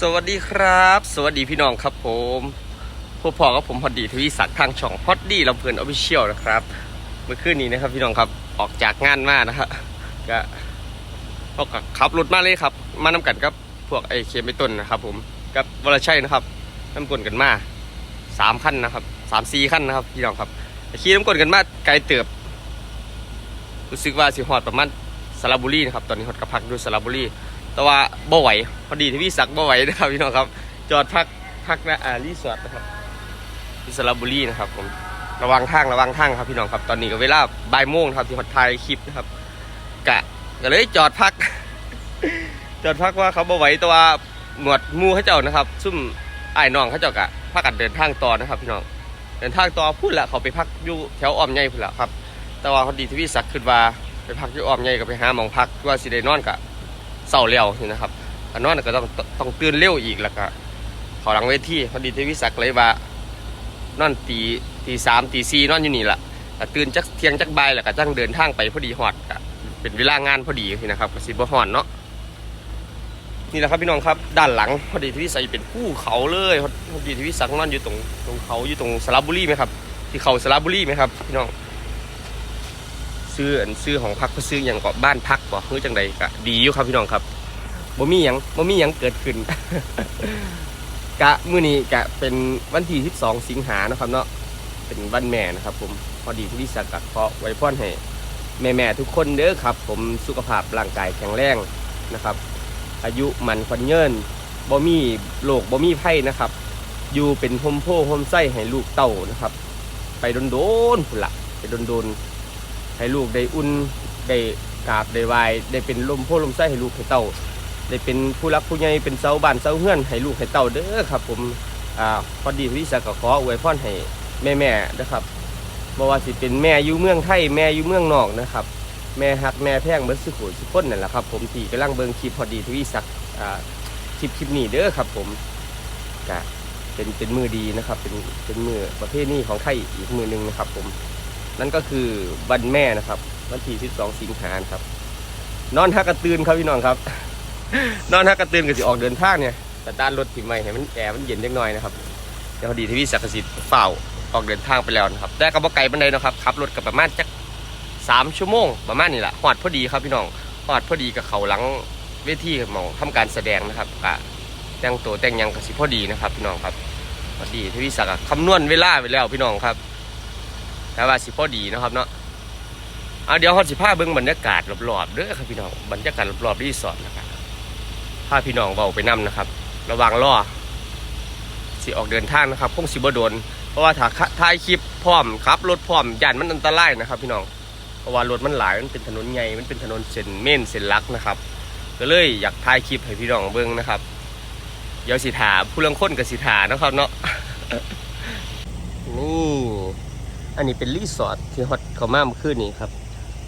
สวัสดีครับ สวัสดีพี่น้องครับผมพวกพ่อกับผมพอดีทวีศักดิ์ทางช่องพอดดี้ลำเพลินออฟฟิเชียลนะครับ เมื่อคืนนี้นะครับพี่น้องครับออกจากงานมานะฮะก็พวกขับรถมาเลยครับ มานำกันกับพวกไอเคมไปต้นนะครับ ผมกับวรชัยนะครับน้ำกลนกันมาสามขั้นนะครับสามสี่ขั้นนะครับ พี่น้องครับขี่น้ำกลนกันมาไกลเติบ รู้สึกว่าสิฮอดประมาณสระบุรีนะครับตอนนี้ฮอดกระพักดูสระบุรี แต่ว่าบ่ไหวพอดีที่พี่สักบ่ไหวนะครับพี่น้องครับ จอดพักพักนะอ่ารีสอร์ทนะครับที่สระบุรีนะครับผมระวังทางระวังทางครับพี่น้องครับ ตอนนี้ก็เวลาบ่ายโมงครับที่ฮอดถ่ายคลิปนะครับกะก็เลยจอดพัก จอดพักว่าเขาบ่ไหวแต่ว่าหมวดมูเขาเจ้านะครับ ซุ่มไอ้ายน้องเขาเจ้ากะพักกันเดินทางต่อนะครับ พี่น้องเดินทางต่อพูดละเขาไปพักอยู่แถวอ้อมใหญ่พูดละครับ แต่ว่าพอดีที่พี่สักขึ้นว่าไปพักอยู่อ้อมใหญ่ก็ไปหาหมองพักว่าสิได้นอนกะ เศร้าเร็วนี่นะครับอันนั้นก็ต้องต้องตื่นเร็วอีกแล้วก็เขอหลังเวทีพอดีเทวิศักดิ์เลยว่านอนตีตีสามตีสี่นอนอยู่นี่แหละแต่ตื่นจักเที่ยงจักบ่ายแล้วก็จังเดินทางไปพอดีฮอดก็เป็นเวลางานพอดีนี่นะครับก็สิบ่ฮอดเนาะนี่แหละครับพี่น้องครับด้านหลังพอดีทวิศักดิ์เป็นภูเขาเลยพอดีทวิศักดิ์นอนอยู่ตรงตรงเขาอยู่ตรงสระบุรีไหมครับที่เขาสระบุรีไหมครับพี่น้อง ซื้ออันซื้อของพักก็ซื้ออย่างเกาะบ้านพักบ่คือจังใดก็ดีอยู่ครับพี่น้องครับบ่มีหยังบ่มีหยังเกิดขึ้น กะมื้อนี้กะเป็นวันที่12สิงหานะครับเนาะเป็นวันแม่นะครับ ผมพอดีที่วิสากัดขอไว้พรให้แม่ๆทุกคนเด้อครับ ผมสุขภาพร่างกายแข็งแรงนะครับ อายุมันควันเยินบ่มีโรคบ่มีไข้นะครับ อยู่เป็นโฮมโพโฮมไส้ให้ลูกเต้านะครับ ไปโดนๆพุ่นละไปโดนๆ ให้ลูกได้อุ่นได้กราบได้ไหวได้เป็นลมโพลมไส้ให้ลูกให้เต่าได้เป็นผู้รักผู้ใหญ่เป็นเสาบ้านเสาเฮือนให้ลูกให้เต่าเด้อครับ ผมอ่าพอดีวิสาก็ขออวยพรให้แม่แม่นะครับบ่ว่าสิเป็นแม่อยู่เมืองไทยแม่อยู่เมืองนอกนะครับ แม่ฮักแม่แพงเบิดสุขุสุขคนนั่นแหละครับ ผมที่กำลังเบิ่งคลิปพอดีทวีศักดิ์อ่าคลิปคลิปนี้เด้อครับ ผมก็เป็นเป็นมือดีนะครับ เป็นเป็นมือประเภทนี้ของไทยอีกมือหนึงนะครับ ผม นั่นก็คือวันแม่นะครับ วันที่ 12 สิงหาคมครับ นอนฮักกระตือนครับพี่น้องครับ นอนฮักกระตือนก็สิออกเดินทางเนี่ยแต่ด้านรถถิ่มใหม่ให้มันแอร์มันเย็นเล็กน้อยนะครับเดี๋ยวพอดีที่พี่ศักดิ์สิทธิ์เฝ้าออกเดินทางไปแล้วนะครับได้กับบ่ไกลบันไดนะครับขับรถกับประมาณจักสามชั่วโมงประมาณนี้แหละหอดพอดีครับพี่น้องหอดพอดีกับเขาหลังเวทีหมองทำการแสดงนะครับกะแต่งตัวแต่งยังกับสิพอดีนะครับ พี่น้องครับพอดีที่พี่ศักดิ์คำนวณเวลาไปแล้วพี่น้องครับ แต่ว่าสิพอดีนะครับเนาะเอาเดี๋ยวฮอดสิพาเบิ่งบรรยากาศรอบๆเด้อครับพี่น้องบรรยากาศรอบๆรีสอร์ทนะครับพาพี่น้องเบาไปนํนะครับ ระวังล่อสิออกเดินทางนะครับคงสิบโดน เพราะว่าถ้าถ่ายคลิปพร้อมขับรถพร้อมย่านมันอันตรายนะครับ พี่น้องเพราะว่ารถมันหลายมันเป็นถนนใหญ่มันเป็นถนนเส้นเม่นเส้นลักนะครับ ก็เลยอยากถ่ายคลิปให้พี่น้องเบิ่งนะครับเดี๋ยวสิถาผู้เรื่องคนกับสิถานะครับเนาะนี่ อันนี้เป็นรีสอร์ทที่ฮอตเขามาเมื่อคืนนี้ครับ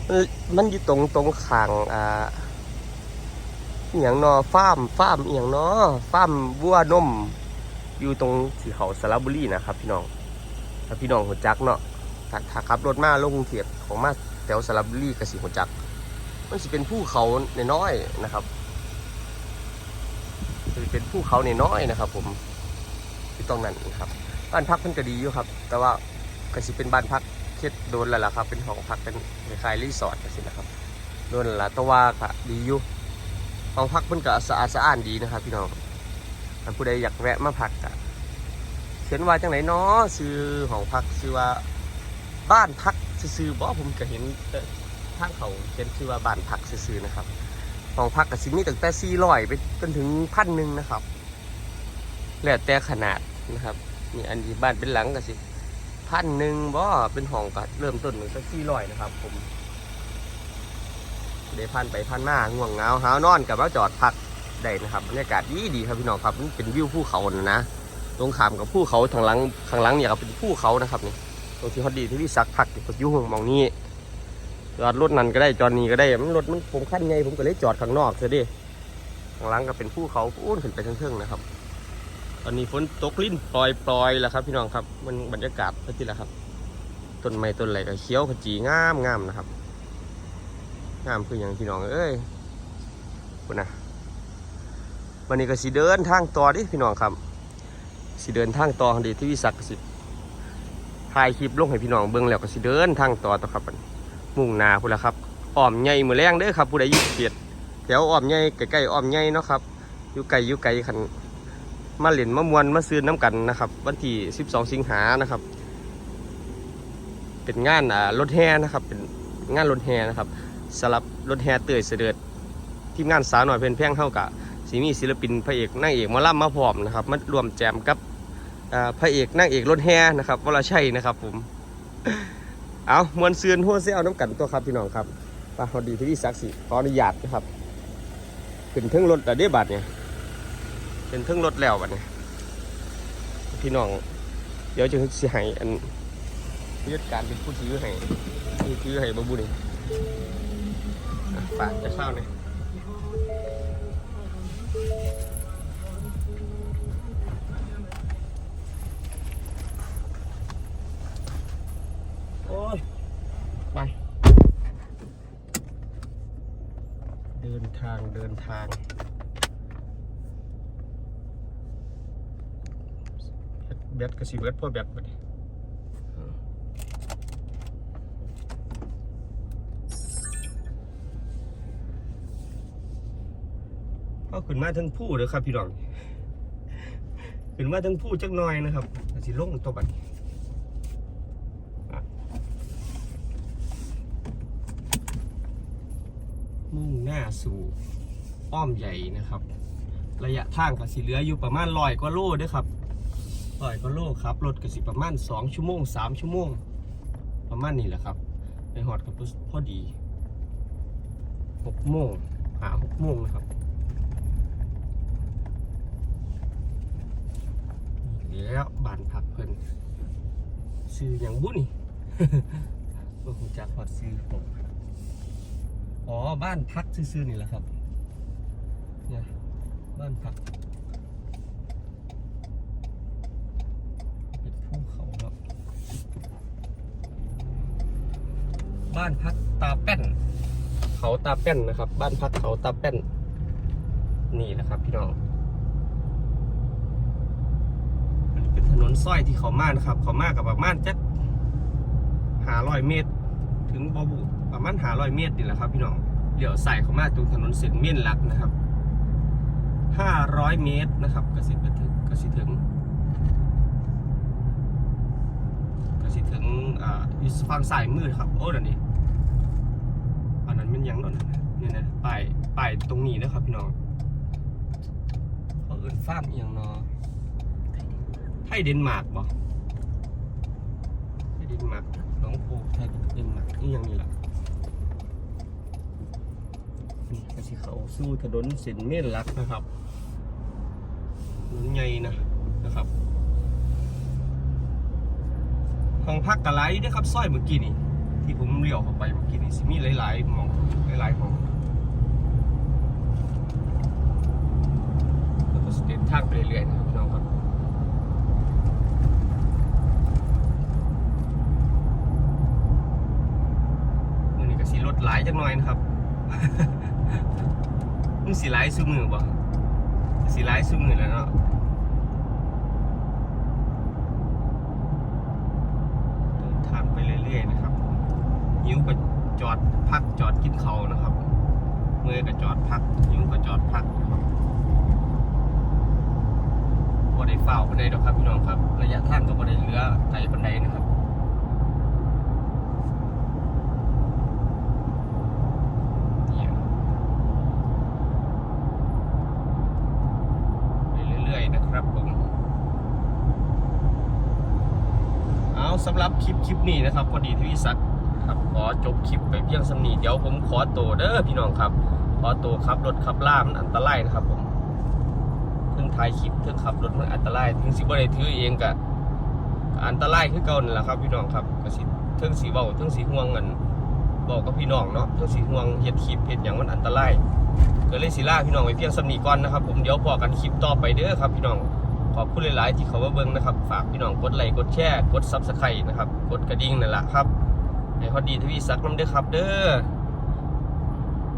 มันมันอยู่ตรงตรงขางอ่าอหย่างนอฟาร์มฟาร์มอหย่างนอฟาร์มวัวนม อยู่ตรงสีเขาสระบุรีนะครับ พี่น้องถ้าพี่น้องหัวจักเนาะถ้าถ้าขับรถมาลงกรุงเทพของมาแถวสระบุรีกับสีหัวจัก มันสิเป็นภูเขาน้อยนะครับจะเป็นภูเขาน้อยนะครับ ผมที่ตรงนั้นครับบ้านพักมันก็ดีอยู่ครับ แต่ว่า ก็สิเป็นบ้านพักเค็ดโดนแล้วล่ะครับ เป็นห้องพักเป็นคล้ายๆรีสอร์ทก็สินะครับโดนแล้วล่ะแต่ว่าก็ดีอยู่ห้องพักมันก็สะอาดสะอ้านดีนะครับ พี่น้องถ้าผู้ใดอยากแวะมาพักก็เขียนว่าจังไหนเนาะซื้อห้องพักซื้อว่าบ้านพักซื้อบ่ผมก็เห็นทางเขาเขียนชื่อว่าบ้านพักซื้อนะครับห้องพักก็สิมีตั้งแต่400ไปจนถึงพันหนึ่งนะครับ แล้วแต่ขนาดนะครับนี่อันที่บ้านเป็นหลังก็สิ พันหนึ่งบ่เป็นห้องก็เริ่มต้นตั้งสี่ร้อยนะครับ ผมได้พันไปพันมาง่วงเงาหาวนอนกับมาจอดพักได้นะครับบรรยากาศดีดีครับพี่น้องครับมันเป็นวิวภูเขานะนะตรงขามกับภูเขาทางหลังข้างหลังเนี่ยครับเป็นภูเขานะครับนี่ตรงที่ฮอดดีที่พี่ซักพักอยู่กับยุ่งมองนี้จอดรถนั่นก็ได้จอดนี้ก็ได้มันรถมันผมขั้นไงผมก็เลยจอดข้างนอกเสียดิข้างหลังก็เป็นภูเขาอู้นขึ้นไปเทิงๆนะครับ ตอนนี้ฝนตกลิ้นปลอยปลอยแล้วครับ พี่น้องครับ มันบรรยากาศก็ที่ละครับ ต้นไม้ต้นอะไรก็เขียวขจีงามงามนะครับ งามคืออย่างพี่น้องเอ้ยคุณนะวันนี้ก็สิเดินทางต่อดิพี่น้องครับ สิเดินทางต่อดีที่วิศักดิ์สิถ่ายคลิปลงให้พี่น้องเบิ่งแล้วก็สิเดินทางต่อต่อครับบันมุ่งนาพุ่นละครับอ้อมใหญ่มือแรงเด้อครับผู้ใดยู่เขตแถวอ้อมใหญ่ใกล้ๆอ้อมใหญ่เนาะครับอยู่ไกลอยู่ไกลคัน มาเล่นมามวนมาซื้อน้ำกันนะครับ วันที่ 12 สิงหานะครับ เป็นงานอ่ารถแห่นะครับ เป็นงานรถแห่นะครับสำหรับรถแห่เตยเสด็จทีมงานสาวหน่อยเพื่นแพ่งเท่ากับสีมีศิลปินพระเอกนางเอกมาล่ำมาพร้อมนะครับมารวมแจมกับอ่าพระเอกนางเอกรถแห่นะครับวรชัยนะครับผมเอามวนซืนหัวเสี้ยวน้ำกันตัวครับพี่น้องครับปาพอดีที่พี่ศักดิ์สิขออนุญาตนะครับขึ้นเทิงรถแต่เดียบัตเนี่ย เป็นเทิงรถแล้วบัดนี่ยพี่น้อง เดี๋ยวจะสิให้อันผู้จัดการเป็นผู้ถือให้ผู้ถือให้บาบุนี่อะฝากจะเข้าเนี่ยโอ้ย ไป เดินทางเดินทาง แบตกระสีเบิดพ่อแบตบัดนี้เอาขึ้นมาทั้งผู้เลยครับพี่น้องขึ้นมาทั้งผู้จักหน่อยนะครับสิลงตัวบัดนี้มุ่งหน้าสู่อ้อมใหญ่นะครับ ระยะทางก็สิเหลืออยู่ประมาณร้อยกว่าโลด้อครับ ร้อยกว่าโลครับรถก็สิประมาณสองชั่วโมงสามชั่วโมง ประมาณนี้แหละครับไปหอดกับพอดีหกโมงหาหกโมงนะครับแล้วบ้านพักเพิ่นซื้ออย่างบุนี่บ่ฮู้จักฮอดซื้อผมอ๋อบ้านพักซื่อๆนี่แหละครับเนี่ยบ้านพัก เป็นภูเขาเนาะบ้านพักตาแป้น เขาตาแป้นนะครับ บ้านพักเขาตาแป้น นี่แหละครับ พี่น้องอันนี้เป็นถนนสร้อยที่เขามานะครับ เขามากับประมาณจักหาร้อยเมตร ถึงบอบุประมาณหาร้อยเมตรนี่แหละครับ พี่น้องเดี๋ยวใส่เขามาตรงถนนเส้นเมี่ยนหลักนะครับห้าร้อยเมตรนะครับกสิไปถึงกสิถึงกสิถึง อยู่ฝั่งซ้ายมือครับ โอ้นั่นนี่อันนั้นมันยังนั่นนะเนี่ยนะป้ายป้ายตรงนี้นะครับพี่น้องเขาเอินฟาร์มอย่างเนอไทยเดนมาร์กบ่ไทยเดนมาร์กน้องโพไทยเดนมาร์กนี่ยังนี่แหละนี่ก็สิเขาสู้ถนนเส้นเมนลักนะครับถนนใหญ่นะนะครับ ห้องพักกะไรด้อครับซอยเมื่อกี้นี่ที่ผมเลี้ยวเข้าไปเมื่อกี้นี่สิมีหลายๆมองหลายๆห้องแล้วก็สเตนทางไปเรื่อยๆนะครับพี่น้องครับมือนี้ก็สีรถหลายจังหน่อยนะครับมึงสีหลายซื้อมือบ่สีหลายซื้อมือแล้วเนาะเดินทางไปเรื่อยๆนะครับหิวก็จอด พักจอดกินเขาวนะครับ เมื่อก็จอดพักหิวก็จอดพักนะครับบ่ได้เฝ้าบ่ได้ดอกครับพี่น้องครับ ระยะทางก็บ่ได้เหลือไกลปานใดนะครับเนี่ยไปเรื่อยๆนะครับผมเอาสำหรับคลิปคลิปนี้นะครับพอดีทวีสัต ครับ ขอจบคลิปไปเพียงสำนีเดี๋ยวผมขอตัวเด้อพี่น้องครับ ขอตัวขับรถขับล่ามันอันตรายนะครับผมเพิ่งถ่ายคลิปเพิ่งขับรถมันอันตรายถึงสิบ่ได้ถือเองกะอันตรายคือเก่านั่แหละครับ พี่น้องครับก็สิเทิงสีเบาเทิงสีห่วงเงินบอกกับพี่น้องเนาะเพื่อสีห่วงเฮ็ดคลิปเฮ็ดอย่างมันอันตรายก็เลยสิล่าพี่น้องไว้เพียงสำนีก่อนนะครับ ผมเดี๋ยวพอกันคลิปต่อไปเด้อครับพี่น้องขอบคุณหลาย ๆ ที่เขามาเบิ่งนะครับ ฝากพี่น้องกดไลค์กดแชร์กดซับสไครต์นะครับ กดกระดิ่งนั่นแหละครับ ให้พอดีทวีสักน้ำเด้อครับ เด้อ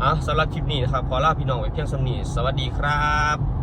อะสำหรับคลิปนี้นะครับ ขอลาพี่น้องไว้เพียงสำนีสวัสดีครับ